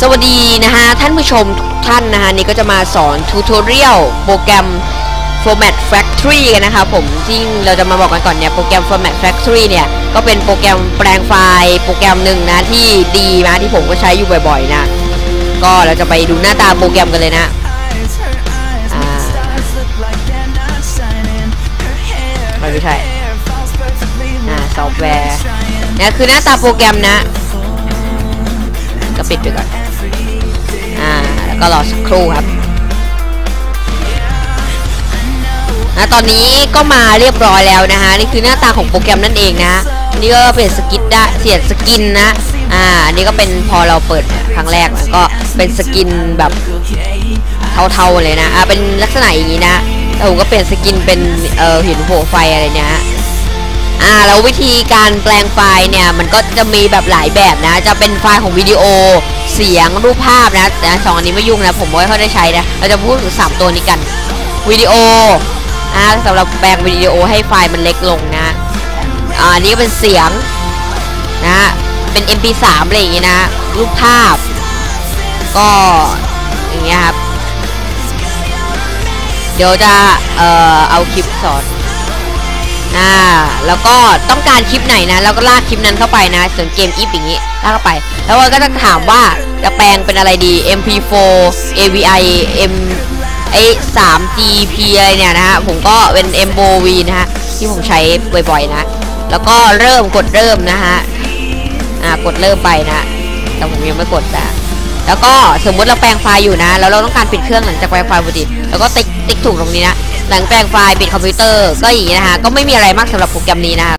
สวัสดีนะฮะท่านผู้ชมทุกท่านนะฮะนี่ก็จะมาสอนทูตอเรียลโปรแกรม Format Factory กันนะครับผมที่เราจะมาบอกกันก่อนเนี่ยโปรแกรม Format Factory เนี่ยก็เป็นโปรแกรมแปลงไฟล์โปรแกรมหนึ่งนะที่ดีนะที่ผมก็ใช้อยู่บ่อยๆนะ ก็เราจะไปดูหน้าตาโปรแกรมกันเลยนะอ่าไม่ใช่อ่าซอฟต์แวร์เนี่ยคือหน้าตาโปรแกรมนะก็ปิดไปก่อน ก็รอสักครู่ครับนะตอนนี้ก็มาเรียบร้อยแล้วนะฮะนี่คือหน้าตาของโปรแกรมนั่นเองนะนี่ก็เปลี่ยนสกินได้เสียนสกินนะอ่านนี้ก็เป็นพอเราเปิดครั้งแรกมันก็เป็นสกินแบบเทาๆเลยนะอ่าเป็นลักษณะอย่างนี้นะแต่ผมก็เปลี่ยนสกินเป็นเอ่อหินโผไฟอะไรเนี่ยอ่าแล้ววิธีการแปลงไฟล์เนี่ยมันก็จะมีแบบหลายแบบนะ จะเป็นไฟล์ของวิดีโอ เสียงรูปภาพนะแต่สองอันนี้ไม่ยุ่งนะ ผมไม่ค่อยได้ใช้นะ เราจะพูดถึงสามตัวนี้กันวิดีโออ่าสำหรับแปลงวิดีโอให้ไฟล์มันเล็กลงนะอ่าอันนี้ก็เป็นเสียงนะเป็น MP3 อะไรอย่างงี้นะ รูปภาพ ก็อย่างเงี้ยครับ เดี๋ยวจะเอ่อเอาคลิปสอน่าแล้วก็ต้องการคลิปไหนนะแล้วก็ลากคลิปนั้นเข้าไปนะ ส่วนเกมอีฟอย่างนี้ลากเข้าไป แล้วมันก็จะถามว่าจะแปลงเป็นอะไรดี MP4 AVI M ไอ้ 3GP อะไรเนี่ยนะฮะผมก็เป็น MOV นะฮะที่ผมใช้บ่อยๆนะ แล้วก็เริ่มกดเริ่มนะฮะอ่ากดเริ่มไปนะแต่ผมยังไม่กดนะ แล้วก็สมมติเราแปลงไฟล์อยู่นะ แล้วเราต้องการปิดเครื่องหลังจากแปลงไฟล์พอดีแล้วก็ติ๊กติ๊กถูกตรงนี้นะ หลังแปลงไฟล์ปิดคอมพิวเตอร์ก็อย่างนี้นะคะ ก็ไม่มีอะไรมากสำหรับโปรแกรมนี้นะฮะ